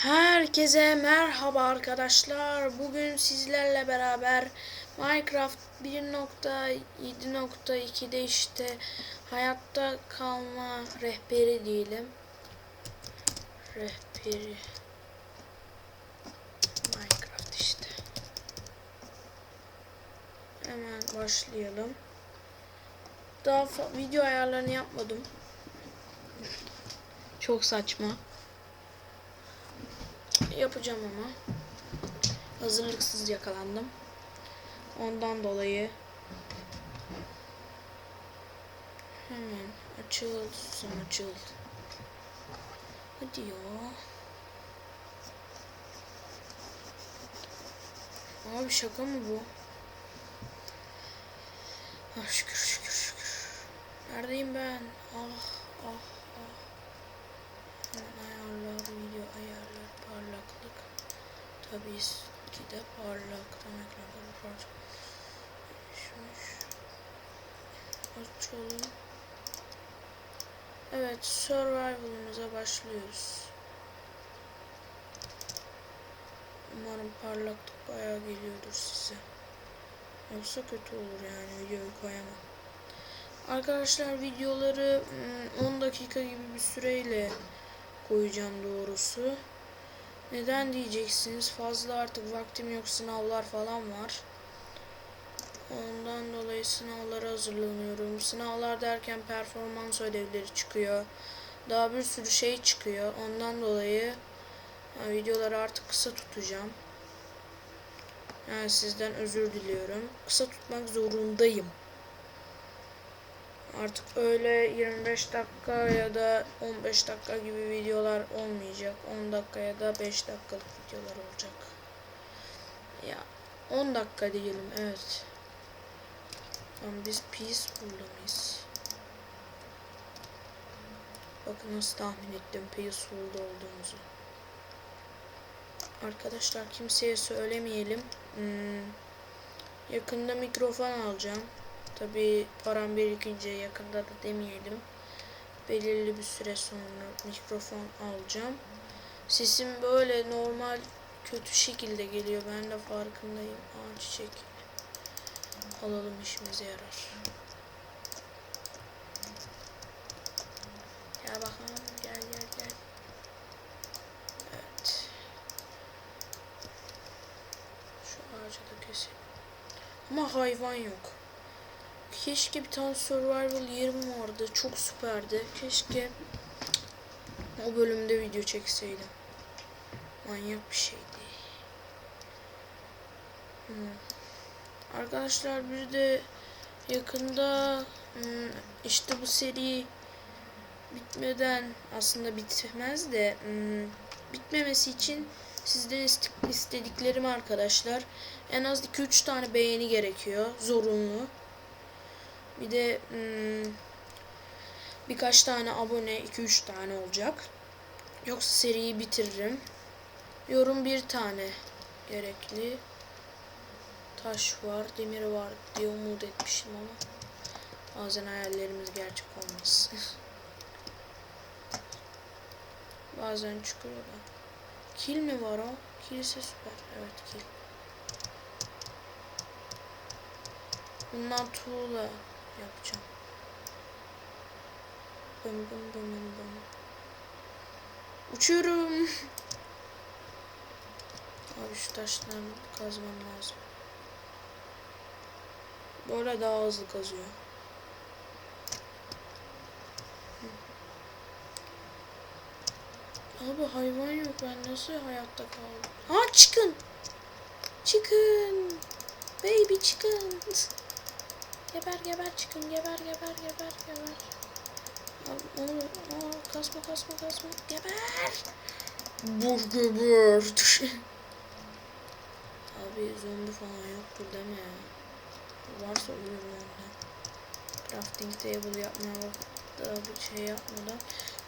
Herkese merhaba arkadaşlar. Bugün sizlerle beraber Minecraft 1.7.2'de işte hayatta kalma rehberi diyelim. Rehberi. Minecraft işte. Hemen başlayalım. Daha video ayarlarını yapmadım. Çok saçma. Yapacağım ama. Hazırlıksız yakalandım. Ondan dolayı hemen açıl susam açıl. Hadi ya. Abi şaka mı bu? Ah şükür şükür şükür. Neredeyim ben? Ah ah ah. Hemen ayarlar, video ayarlar, parlaklık. Tabii ki de parlak. Demek ne parça. Şuş. Açalım. Evet, survival'ımıza başlıyoruz. Umarım parlaklık bayağı geliyordur size. Yoksa kötü olur yani videoyu koyamam. Arkadaşlar videoları mm, 10 dakika gibi bir süreyle koyacağım doğrusu. Neden diyeceksiniz? Fazla artık vaktim yok. Sınavlar falan var. Ondan dolayı sınavlara hazırlanıyorum. Sınavlar derken performans ödevleri çıkıyor. Daha bir sürü şey çıkıyor. Ondan dolayı yani videoları artık kısa tutacağım. Yani sizden özür diliyorum. Kısa tutmak zorundayım. Artık öyle 25 dakika ya da 15 dakika gibi videolar olmayacak. 10 dakika ya da 5 dakikalık videolar olacak. Ya 10 dakika diyelim evet. Ama biz peaceful'da mıyız? Bakın nasıl tahmin ettim peaceful'da olduğumuzu. Arkadaşlar kimseye söylemeyelim. Hmm, yakında mikrofon alacağım. Tabi param birikince yakında da demeyelim. Belirli bir süre sonra mikrofon alacağım. Sesim böyle normal kötü şekilde geliyor. Ben de farkındayım. Aa çiçek. Alalım işimize yarar. Gel bakalım. Gel gel gel. Evet. Şu ağacı da keselim. Ama hayvan yok. Keşke bir tane survival yerim vardı. Çok süperdi. Keşke o bölümde video çekseydim. Manyak bir şeydi. Hmm. Arkadaşlar bir de yakında hmm, işte bu seri bitmeden aslında bitmez de hmm, bitmemesi için sizden ist- istediklerim arkadaşlar en az 2-3 tane beğeni gerekiyor zorunlu. Bir de hmm, birkaç tane abone 2-3 tane olacak. Yoksa seriyi bitiririm. Yorum bir tane gerekli. Taş var, demir var diye umut etmişim ama bazen hayallerimiz gerçek olmaz. bazen çıkıyor da. Kil mi var o? Kilise süper. Evet kil. Bundan tuğla yapacağım. Bım bım bım bım. Uçuyorum. Abi şu taşları kazmam lazım. Böyle daha hızlı kazıyor. Abi hayvan yok ben nasıl hayatta kaldım? Ha çıkın. Çıkın. Baby çıkın. Geber geber çıkın geber geber geber geber. Onu aa, kasma kasma kasma geber. Vur geber. Abi zombi falan yoktur deme ya. Varsa ölürüm ondan. Crafting table yapmaya da bir şey yapmadan.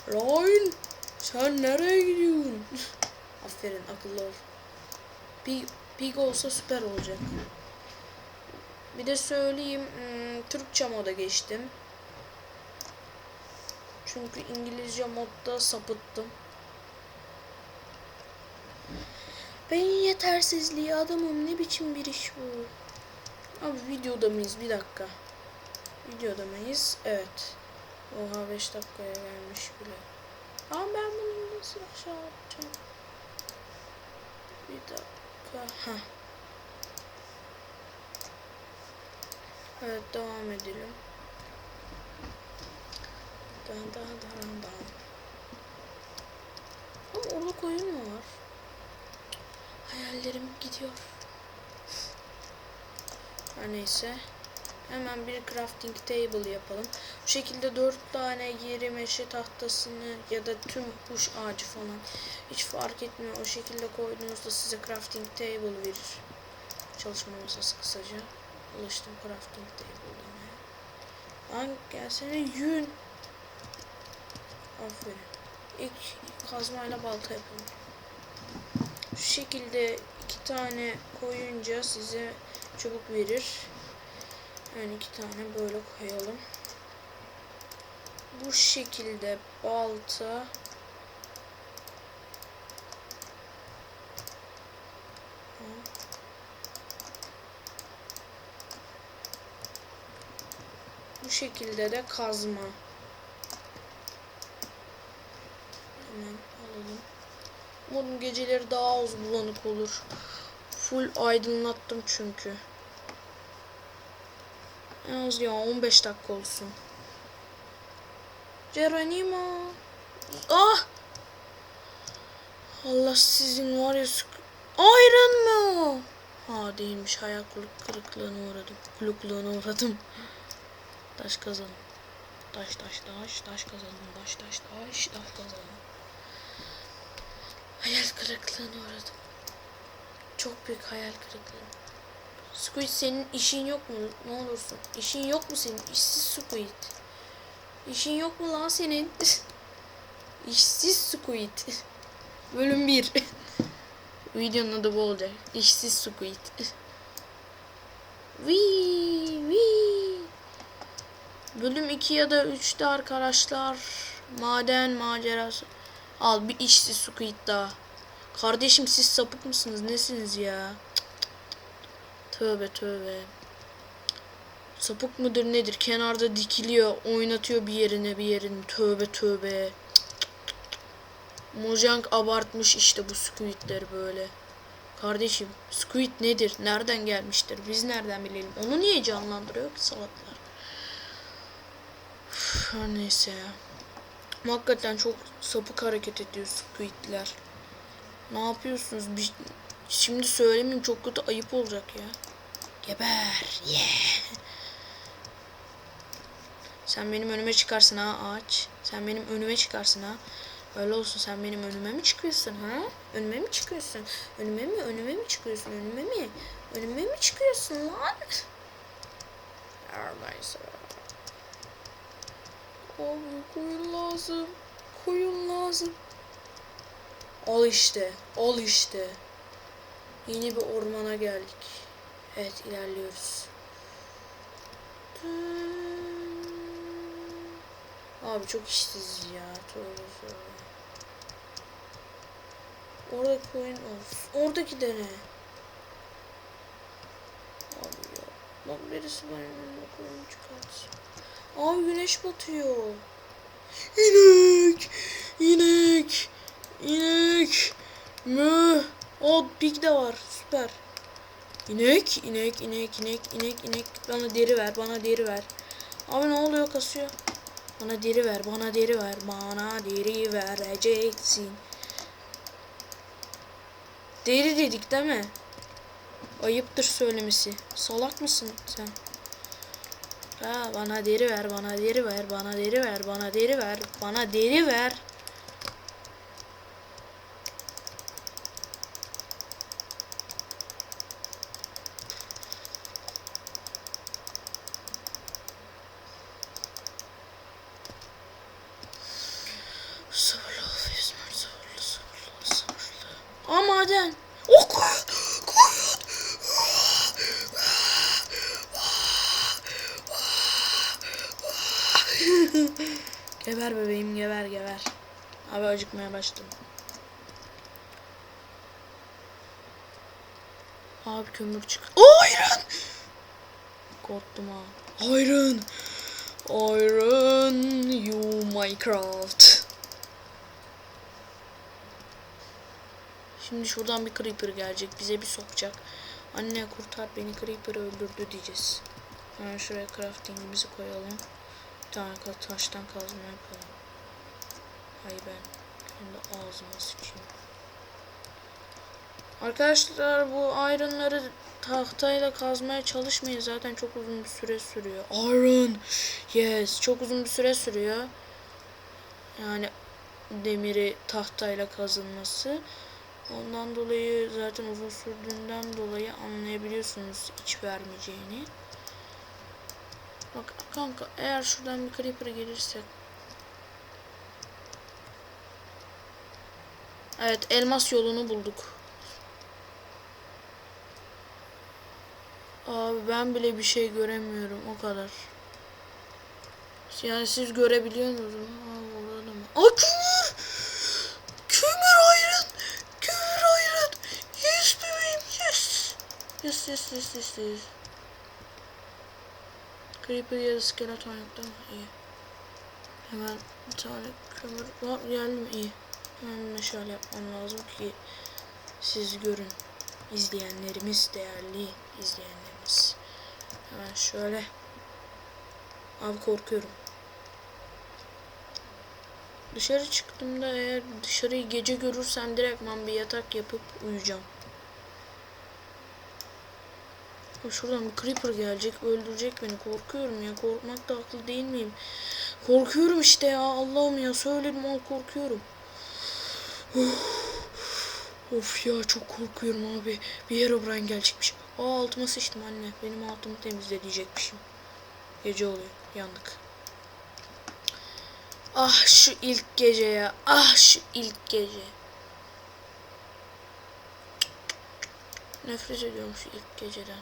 Ryan sen nereye gidiyorsun? Aferin akıllı ol. Pig, pig olsa süper olacak. Bir de söyleyeyim hmm, Türkçe moda geçtim. Çünkü İngilizce modda sapıttım. Beyin yetersizliği adamım ne biçim bir iş bu? Abi videoda mıyız? Bir dakika. Videoda mıyız? Evet. Oha 5 dakikaya gelmiş bile. Ama ben bunu nasıl aşağı atacağım? Bir dakika. Heh. Evet devam edelim. Dan dan dan dan. Ama orada koyun mu var? Hayallerim gidiyor. Her neyse. Hemen bir crafting table yapalım. Bu şekilde dört tane yeri meşe tahtasını ya da tüm kuş ağacı falan hiç fark etmiyor. O şekilde koyduğunuzda size crafting table verir. Çalışma masası kısaca. Alıştım crafting table demeye. Lan gelsene yün. Aferin. İlk kazmayla balta yapalım. Şu şekilde iki tane koyunca size çubuk verir. Yani iki tane böyle koyalım. Bu şekilde balta Bu şekilde de kazma. Hemen alalım. Umarım geceleri daha az bulanık olur. Full aydınlattım çünkü. En az ya 15 dakika olsun. Geronimo. Ah! Allah sizin var ya. Iron mı o? Ha değilmiş hayal kırık- kırıklığına uğradım. Kulukluğuna uğradım. Taş kazalım. Taş taş taş taş kazalım. Taş taş taş taş kazalım. Hayal kırıklığına uğradım. Çok büyük hayal kırıklığı. Squid senin işin yok mu? Ne olursun. İşin yok mu senin? İşsiz Squid. İşin yok mu lan senin? İşsiz Squid. Bölüm 1. Videonun adı bu olacak. İşsiz Squid. Wii. Bölüm 2 ya da 3'te arkadaşlar maden macerası. Al bir işsiz Squid daha. Kardeşim siz sapık mısınız? Nesiniz ya? Tövbe tövbe. Sapık mıdır nedir? Kenarda dikiliyor, oynatıyor bir yerine bir yerini. Tövbe tövbe. Mojang abartmış işte bu squidleri böyle. Kardeşim squid nedir? Nereden gelmiştir? Biz nereden bilelim? Onu niye canlandırıyor ki salaklar? Her neyse ya. Hakikaten çok sapık hareket ediyor squidler. Ne yapıyorsunuz? Bir... Şimdi söylemeyeyim çok kötü ayıp olacak ya. Geber. Yeah. Sen benim önüme çıkarsın ha ağaç. Sen benim önüme çıkarsın ha. Öyle olsun sen benim önüme mi çıkıyorsun ha? Önüme mi çıkıyorsun? Önüme mi? Önüme mi çıkıyorsun? Önüme mi? Önüme mi çıkıyorsun lan? Her neyse. Abi koyun lazım. Koyun lazım. Al işte. Al işte. Yeni bir ormana geldik. Evet ilerliyoruz. Abi çok işsiz ya. Tövbe tövbe. Orada koyun olsun. Oradaki de ne? Abi ya. Bak birisi önüme koyun çıkartsın. Abi güneş batıyor. İnek. İnek. İnek. Mü. O pig de var. Süper. İnek, inek, inek, inek, inek, inek. Bana deri ver, bana deri ver. Abi ne oluyor kasıyor? Bana deri ver, bana deri ver, bana deri vereceksin. Deri dedik değil mi? Ayıptır söylemesi. Salak mısın sen? Ha, bana deri ver, bana deri ver, bana deri ver, bana deri ver, bana deri ver. Sabırlı ol Fizmer, sabırlı, sabırlı, ol, sabırlı. Aa maden. Oh koyun, koyun. geber bebeğim, geber, geber. Abi kömür çık. Iron! Korktum ha. Iron! Iron you Minecraft. Şimdi şuradan bir creeper gelecek. Bize bir sokacak. Anne kurtar beni creeper öldürdü diyeceğiz. Hemen şuraya craftingimizi koyalım. Bir tane taştan kazma yapalım. Hay ben. Şimdi ağzıma sıçayım. Arkadaşlar bu ironları tahtayla kazmaya çalışmayın. Zaten çok uzun bir süre sürüyor. Iron. Yes. Çok uzun bir süre sürüyor. Yani demiri tahtayla kazılması. Ondan dolayı zaten uzun sürdüğünden dolayı anlayabiliyorsunuz iç vermeyeceğini. Bak kanka eğer şuradan bir creeper gelirse Evet elmas yolunu bulduk. Abi ben bile bir şey göremiyorum o kadar. Yani siz görebiliyor musunuz? Aa? Aa kömür! Kömür iron! Kömür iron! Yes bebeğim yes! Yes yes yes yes yes. Creeper ya da skeleton yoktu ama iyi. Hemen bir tane kömür var geldim iyi. Hemen meşale yapmam lazım ki siz görün. İzleyenlerimiz, değerli izleyenlerimiz. Hemen şöyle. Abi korkuyorum. Dışarı çıktığımda eğer dışarıyı gece görürsem direktman bir yatak yapıp uyuyacağım. Ya Şuradan bir creeper gelecek öldürecek beni korkuyorum ya korkmak da haklı değil miyim? Korkuyorum işte ya Allah'ım ya söyledim al korkuyorum. Of ya çok korkuyorum abi. Bir Herobrine gelecekmiş. Aa altıma sıçtım anne. Benim altımı temizle diyecekmişim. Gece oluyor. Yandık. Ah şu ilk gece ya. Ah şu ilk gece. Nefret ediyorum şu ilk geceden.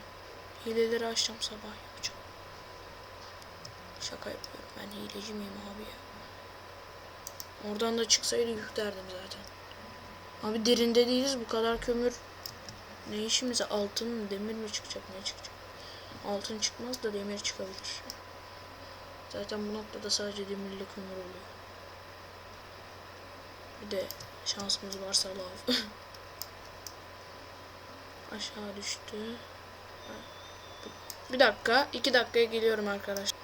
Hileleri açacağım sabah yapacağım. Şaka yapıyorum. Ben hileci miyim abi ya? Oradan da çıksaydı yüklerdim zaten. Abi derinde değiliz bu kadar kömür. Ne işimize altın mı demir mi çıkacak ne çıkacak? Altın çıkmaz da demir çıkabilir. Zaten bu noktada sadece demirle kömür oluyor. Bir de şansımız varsa lav. Aşağı düştü. Bir dakika. iki dakikaya geliyorum arkadaşlar.